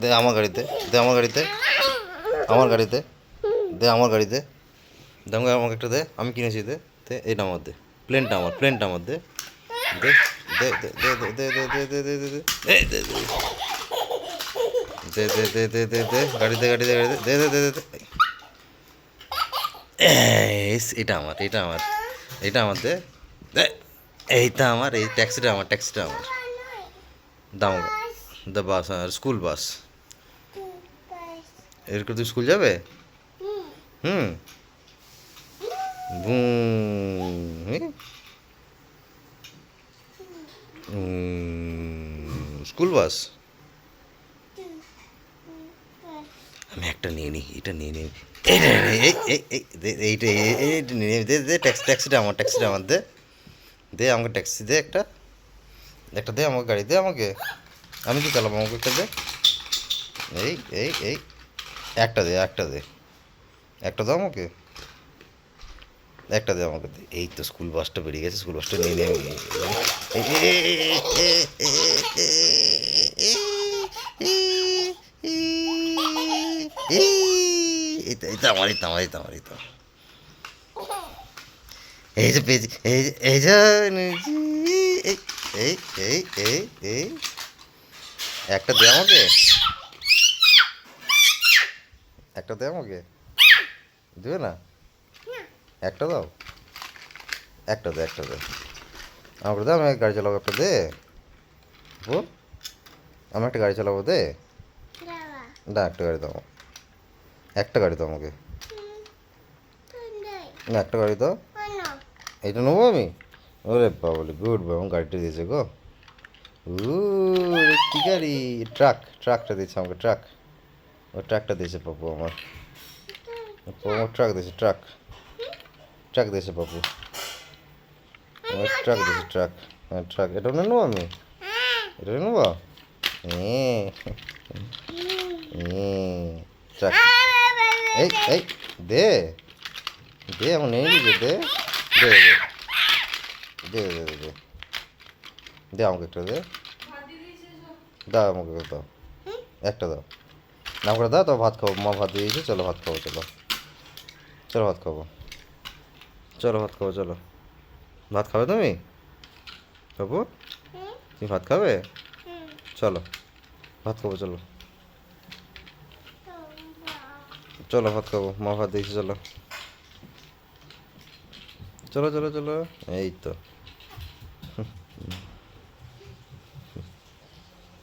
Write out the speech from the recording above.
দে আমার গাড়িতে দে আমার গাড়িতে আমার গাড়িতে দে আমার গাড়িতে দে আমাকে আমাকে একটা দে আমি কিনেছি দে দে এইটা আমার দে প্লেনটা আমার প্লেনটা আমার দে দে দে দে দে দে দে দে দে দে দে দে দে দে গাড়িতে গাড়িতে গাড়িতে আমার এটা আমার এটা আমার দে এইটা আমার এই ট্যাক্সিটা আমার ট্যাক্সিটা আমার দাম দ্য বাস স্কুল বাস এরকম তুই স্কুল যাবে? হুম। স্কুল বাস আমি একটা নিয়ে নিই এটা নিয়ে নিই এইটা এইটা নিয়ে নিই দে দে ট্যাক্সি ট্যাক্সিটা আমার ট্যাক্সিটা আমার দে। দে আমাকে ট্যাক্সি দে একটা। একটা দে আমাকে গাড়ি দে আমাকে। আমি কি চালাবো আমাকে একটা দে এই এই এই একটা দে একটা দে একটা দাও আমাকে একটা দে আমাকে দে এই তো স্কুল বাসটা বেরিয়ে গেছে স্কুল বাসটা নিয়ে আমি এই- এই- এই- এই- এই- এই- এই- এই তো আমার এই তো আমার এই তো আমার এই তো এই যে পেয়েছি এই যে এই যে এই এই এই এই একটা দে আমাকে। একটা দে আমাকে। দেবে না? একটা দাও। একটা দে একটা দে। আমাকে দে আমি গাড়ি চালাবো একটা দে। ও আমি একটা গাড়ি চালাবো দে। না একটা গাড়ি দাও। একটা গাড়ি দাও আমাকে। না একটা গাড়ি দাও। এটা নেব আমি? ওরে বাবলি গুড বাবা গাড়িটা দিয়েছে গো। কি গাড়ি? ট্রাক ট্রাকটা দিয়েছে আমাকে ট্রাক ও ট্রাকটা দিয়েছে পাপু আমার। আমার ট্রাক দিয়েছে ট্রাক ট্রাক দিয়েছে পাপু। আমার ট্রাক দিয়েছে ট্রাক হ্যাঁ ট্রাক এটা নেব আমি? এটা নেব? ট্রাক এই এই, দে। দে, আমার নেই দে দে। দে দে দে দে। দে আমাকে একটা দে। দাও আমাকে দাও। একটা দাও। নাম করে দাও, তো ভাত খাব। মা ভাত দিয়ে দিয়েছে, চলো ভাত খাব, চলো। চলো ভাত খাব। চলো ভাত খাব, চলো। ভাত খাবে তুমি? বাবু? তুমি ভাত খাবে? চলো। ভাত খাব, চলো। চলো ভাত খাব। মা ভাত দিয়েছে, চলো। চলো চলো চলো। এই তো।